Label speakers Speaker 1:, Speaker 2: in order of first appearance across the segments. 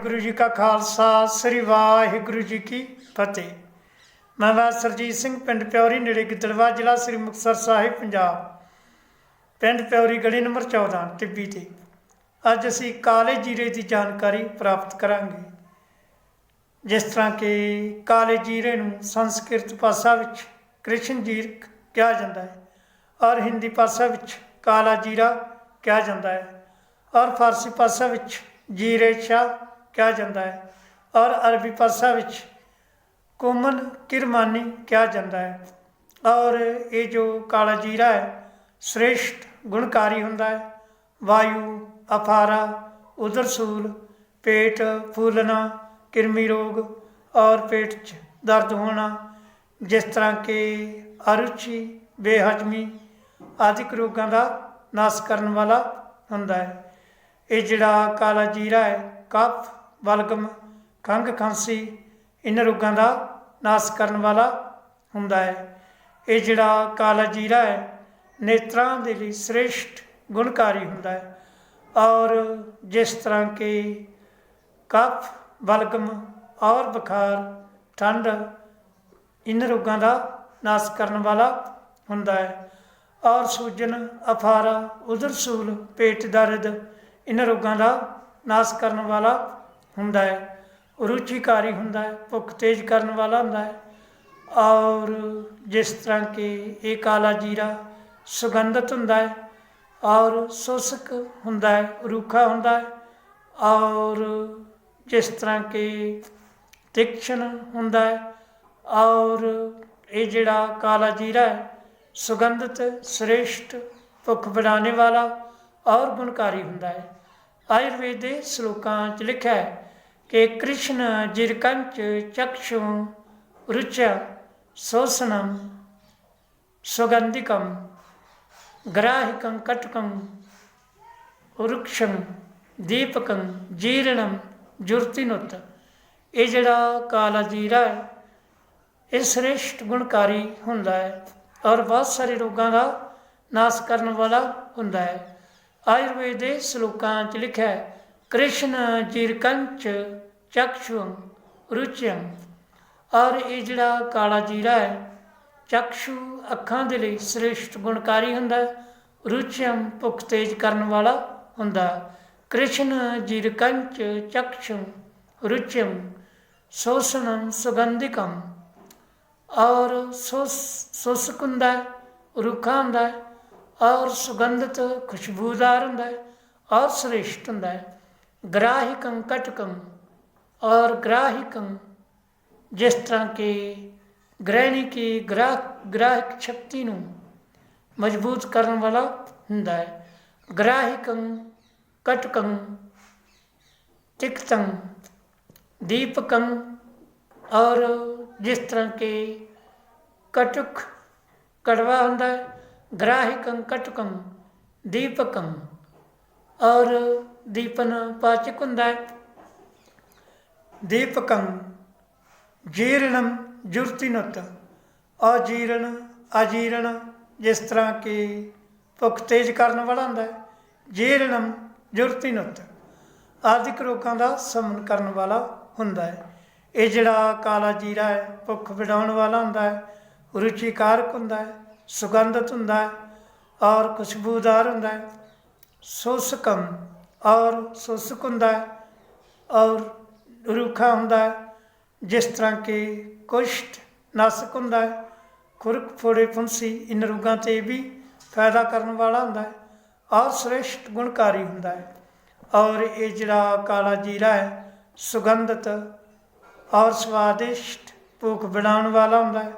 Speaker 1: ਵਾਹਿਗੁਰੂ ਜੀ ਕਾ ਖਾਲਸਾ, ਸ੍ਰੀ ਵਾਹਿਗੁਰੂ ਜੀ ਕੀ ਫਤਿਹ। ਮੈਂ ਵਾ ਸਰਜੀਤ ਸਿੰਘ, ਪਿੰਡ ਪਿਉਰੀ ਨੇੜੇ ਗਿੱਦੜਵਾ, ਜ਼ਿਲ੍ਹਾ ਸ੍ਰੀ ਮੁਕਤਸਰ ਸਾਹਿਬ, ਪੰਜਾਬ। ਪਿੰਡ ਪਿਉਰੀ ਗਲੀ ਨੰਬਰ 14 ਟਿੱਬੀ ਤੇ। ਅੱਜ ਅਸੀਂ ਕਾਲੇ ਜੀਰੇ ਦੀ ਜਾਣਕਾਰੀ ਪ੍ਰਾਪਤ ਕਰਾਂਗੇ। ਜਿਸ ਤਰ੍ਹਾਂ ਕਿ ਕਾਲੇ ਜੀਰੇ ਨੂੰ ਸੰਸਕ੍ਰਿਤ ਭਾਸ਼ਾ ਵਿੱਚ ਕ੍ਰਿਸ਼ਨ ਜੀਰ ਕਿਹਾ ਜਾਂਦਾ ਹੈ ਔਰ ਹਿੰਦੀ ਭਾਸ਼ਾ ਵਿੱਚ ਕਾਲਾ ਜੀਰਾ ਕਿਹਾ ਜਾਂਦਾ ਹੈ ਔਰ ਫਾਰਸੀ ਭਾਸ਼ਾ ਵਿੱਚ ਜੀਰੇ ਸ਼ਾ ਕਿਹਾ ਜਾਂਦਾ ਹੈ। ਔਰ ਅਰਬੀ ਭਾਸ਼ਾ ਵਿੱਚ ਕੋਮਨ ਕਿਰਮਾਨੀ ਕਿਹਾ ਜਾਂਦਾ ਹੈ। ਔਰ ਇਹ ਜੋ ਕਾਲਾ ਜੀਰਾ ਹੈ, ਸ੍ਰੇਸ਼ਟ, ਗੁਣਕਾਰੀ ਹੁੰਦਾ ਹੈ। ਵਾਯੂ ਅਫਾਰਾ ਉਦਰਸੂਲ ਪੇਟ, ਫੂਲਣਾ, ਕਿਰਮੀ ਰੋਗ ਔਰ ਪੇਟ 'ਚ ਦਰਦ ਹੋਣਾ, ਜਿਸ ਤਰ੍ਹਾਂ ਕਿ ਅਰੁਚੀ, ਬੇਹਜਮੀ ਆਦਿਕ ਰੋਗਾਂ ਦਾ ਨਾਸ਼ ਕਰਨ ਵਾਲਾ ਹੁੰਦਾ ਹੈ। ਇਹ ਜਿਹੜਾ ਕਾਲਾ ਜੀਰਾ ਹੈ, ਕਫ ਬਲਗਮ ਖੰਘ ਖਾਂਸੀ ਇਹਨਾਂ ਰੋਗਾਂ ਦਾ ਨਾਸ਼ ਕਰਨ ਵਾਲਾ ਹੁੰਦਾ ਹੈ। ਇਹ ਜਿਹੜਾ ਕਾਲਾ ਜੀਰਾ ਹੈ, ਨੇਤਰਾਂ ਦੇ ਲਈ ਸ੍ਰੇਸ਼ਟ ਗੁਣਕਾਰੀ ਹੁੰਦਾ ਹੈ ਔਰ ਜਿਸ ਤਰ੍ਹਾਂ ਕਿ ਕਫ ਬਲਗਮ ਔਰ ਬੁਖਾਰ, ਠੰਡ ਇਹਨਾਂ ਰੋਗਾਂ ਦਾ ਨਾਸ਼ ਕਰਨ ਵਾਲਾ ਹੁੰਦਾ ਹੈ ਔਰ ਸੂਜਨ, ਅਫਾਰਾ ਉਦਰਸੂਲ ਪੇਟ ਦਰਦ ਇਹਨਾਂ ਰੋਗਾਂ ਦਾ ਨਾਸ਼ ਕਰਨ ਵਾਲਾ ਹੁੰਦਾ ਹੈ। ਰੁਚੀਕਾਰੀ ਹੁੰਦਾ ਹੈ, ਭੁੱਖ ਤੇਜ਼ ਕਰਨ ਵਾਲਾ ਹੁੰਦਾ ਹੈ। ਔਰ ਜਿਸ ਤਰ੍ਹਾਂ ਕਿ ਇਹ ਕਾਲਾ ਜੀਰਾ ਸੁਗੰਧਤ ਹੁੰਦਾ ਹੈ ਔਰ ਸੁਸਕ ਹੁੰਦਾ ਹੈ, ਰੂਖਾ ਹੁੰਦਾ ਹੈ ਔਰ ਜਿਸ ਤਰ੍ਹਾਂ ਕਿ ਤਿਕਸ਼ਣ ਹੁੰਦਾ ਹੈ ਔਰ ਇਹ ਜਿਹੜਾ ਕਾਲਾ ਜੀਰਾ ਹੈ, ਸੁਗੰਧਤ, ਸ੍ਰੇਸ਼ਟ, ਭੁੱਖ ਬਣਾਉਣੇ ਵਾਲਾ ਔਰ ਗੁਣਕਾਰੀ ਹੁੰਦਾ ਹੈ। ਆਯੁਰਵੇਦ ਦੇ ਸ਼ਲੋਕਾਂ 'ਚ ਲਿਖਿਆ ਹੈ ਕਿ ਕ੍ਰਿਸ਼ਨ ਜਿਰਕੰਚ ਚਕਸ਼ੂ ਰੁਚ ਸੋਸਨਮ ਸੁਗੰਧਿਕਮ ਗ੍ਰਾਹਿਕੰ ਕਟਕੰ ਉਰੁਕਸ਼ੰ ਦੀਪਕੰ ਜੀਰਣੰ ਜੁਰਤਿਨੁਤ। ਇਹ ਜਿਹੜਾ ਕਾਲਾ ਜੀਰਾ ਹੈ, ਇਹ ਸ੍ਰੇਸ਼ਟ ਗੁਣਕਾਰੀ ਹੁੰਦਾ ਹੈ ਔਰ ਬਹੁਤ ਸਾਰੇ ਰੋਗਾਂ ਦਾ ਨਾਸ਼ ਕਰਨ ਵਾਲਾ ਹੁੰਦਾ ਹੈ। ਆਯੁਰਵੇਦ ਦੇ ਸ਼ਲੋਕਾਂ 'ਚ ਲਿਖਿਆ ਹੈ, ਕ੍ਰਿਸ਼ਨ ਜੀਰਕੰਚ ਚਕਸ਼ੁੰ ਰੁਚਿਅੰ। ਔਰ ਇਹ ਜਿਹੜਾ ਕਾਲਾ ਜੀਰਾ ਹੈ, ਚਕਸ਼ੂ ਅੱਖਾਂ ਦੇ ਲਈ ਸ੍ਰੇਸ਼ਟ ਗੁਣਕਾਰੀ ਹੁੰਦਾ ਹੈ, ਰੁਚਿਅੰ ਭੁੱਖ ਤੇਜ਼ ਕਰਨ ਵਾਲਾ ਹੁੰਦਾ ਹੈ। ਕ੍ਰਿਸ਼ਨ ਜੀਰਕੰਚ ਚਕਸ਼ੁੰ ਰੁਚਿਅੰ ਸੋਸਨੰ ਸੁਗੰਧਿਕੰ। ਔਰ ਸੋਸ, ਸੁਸਕ ਹੁੰਦਾ ਹੈ ਹੁੰਦਾ ਹੈ ਔਰ ਸੁਗੰਧਿਤ ਖੁਸ਼ਬੂਦਾਰ ਹੁੰਦਾ ਹੈ, ਔਰ ਸ੍ਰੇਸ਼ਟ ਹੁੰਦਾ ਹੈ। ਗ੍ਰਾਹਿਕੰ ਕਟਕੰ, ਔਰ ਗ੍ਰਾਹਿਕੰ ਜਿਸ ਤਰ੍ਹਾਂ ਕਿ ਗ੍ਰਹਿਣੀ ਕੀ ਗ੍ਰਾਹ, ਗ੍ਰਾਹਕ ਸ਼ਕਤੀ ਨੂੰ ਮਜ਼ਬੂਤ ਕਰਨ ਵਾਲਾ ਹੁੰਦਾ ਹੈ। ਗ੍ਰਾਹਿਕੰ ਕਟਕੰ, ਤਿਕਤੰ ਦੀਪਕੰ, ਔਰ ਜਿਸ ਤਰ੍ਹਾਂ ਕਿ ਕਟਕ ਕੜਵਾ ਹੁੰਦਾ ਹੈ ਗ੍ਰਾਹਿਕੰ, ਕਟਕੰ, ਦੀਪਕੰ, ਔਰ ਦੀਪਨ ਪਾਚਕ ਹੁੰਦਾ ਹੈ। ਦੀਪਕੰ ਜੀਰਣਮ ਜੁਰਤਿਨਤ ਅਜੀਰਣ ਅਜੀਰਣ, ਜਿਸ ਤਰ੍ਹਾਂ ਕਿ ਭੁੱਖ ਤੇਜ਼ ਕਰਨ ਵਾਲਾ ਹੁੰਦਾ ਹੈ। ਜੀਰਣਮ ਜੁਰਤਿਨਤ, ਆਦਿਕ ਰੋਗਾਂ ਦਾ ਸਮਨ ਕਰਨ ਵਾਲਾ ਹੁੰਦਾ ਹੈ। ਇਹ ਜਿਹੜਾ ਕਾਲਾ ਜੀਰਾ ਹੈ, ਭੁੱਖ ਵਿਡਾਉਣ ਵਾਲਾ ਹੁੰਦਾ ਹੈ, ਰੁਚੀਕਾਰਕ ਹੁੰਦਾ ਹੈ। ਸੁਗੰਧਤ ਹੁੰਦਾ ਹੈ ਔਰ ਖੁਸ਼ਬੂਦਾਰ ਹੁੰਦਾ ਹੈ। ਸੁਸਕਮ ਔਰ ਸੁਸਕ ਹੁੰਦਾ ਹੈ ਔਰ ਰੁੱਖਾ ਹੁੰਦਾ ਹੈ, ਜਿਸ ਤਰ੍ਹਾਂ ਕਿ ਕੁਸ਼ਟ ਨਾਸਕ ਹੁੰਦਾ ਹੈ। ਖੁਰਕ ਫੋੜੇ ਫੁੰਸੀ ਇਨ ਰੋਗਾਂ ਤੇ ਵੀ ਫਾਇਦਾ ਕਰਨ ਵਾਲਾ ਹੁੰਦਾ ਹੈ ਔਰ ਸ੍ਰੇਸ਼ਟ ਗੁਣਕਾਰੀ ਹੁੰਦਾ ਹੈ ਔਰ ਇਹ ਜਿਹੜਾ ਕਾਲਾ ਜੀਰਾ ਹੈ, ਸੁਗੰਧਤ ਔਰ ਸਵਾਦਿਸ਼ਟ ਭੁੱਖ ਬਣਾਉਣ ਵਾਲਾ ਹੁੰਦਾ ਹੈ।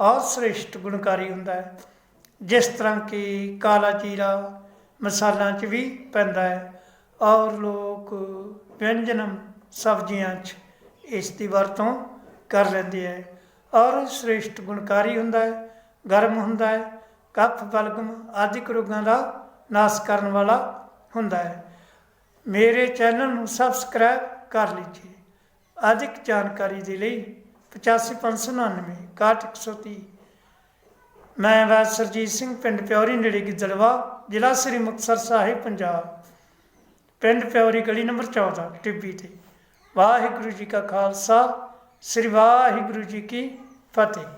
Speaker 1: ਔਰ ਸ੍ਰੇਸ਼ਟ ਗੁਣਕਾਰੀ ਹੁੰਦਾ ਹੈ। ਜਿਸ ਤਰ੍ਹਾਂ ਕਿ ਕਾਲਾ ਜੀਰਾ ਮਸਾਲਾਂ 'ਚ ਵੀ ਪੈਂਦਾ ਹੈ ਔਰ ਲੋਕ ਵਿਅੰਜਨ ਸਬਜ਼ੀਆਂ 'ਚ ਇਸ ਦੀ ਵਰਤੋਂ ਕਰ ਲੈਂਦੇ ਹੈ। ਔਰ ਸ੍ਰੇਸ਼ਟ ਗੁਣਕਾਰੀ ਹੁੰਦਾ ਹੈ, ਗਰਮ ਹੁੰਦਾ ਹੈ, ਕਫ, ਬਲਗਮ ਆਦਿਕ ਰੋਗਾਂ ਦਾ ਨਾਸ਼ ਕਰਨ ਵਾਲਾ ਹੁੰਦਾ ਹੈ। ਮੇਰੇ ਚੈਨਲ ਨੂੰ ਸਬਸਕ੍ਰਾਈਬ ਕਰ ਲੀਜੀਏ। ਅਧਿਕ ਜਾਣਕਾਰੀ ਦੇ ਲਈ 8599 6130 ਮੈਂ ਵਾ ਸਰਜੀਤ ਸਿੰਘ, ਪਿੰਡ ਪਿਉਰੀ ਨੇੜੇ ਗਿੱਦੜਵਾ, ਜ਼ਿਲ੍ਹਾ ਸ੍ਰੀ ਮੁਕਤਸਰ ਸਾਹਿਬ, ਪੰਜਾਬ। ਪਿੰਡ ਪਿਉਰੀ ਗਲੀ ਨੰਬਰ 14 ਟਿੱਬੀ ਤੇ। ਵਾਹਿਗੁਰੂ ਜੀ ਕਾ ਖਾਲਸਾ, ਸ੍ਰੀ ਵਾਹਿਗੁਰੂ ਜੀ ਕੀ ਫਤਿਹ।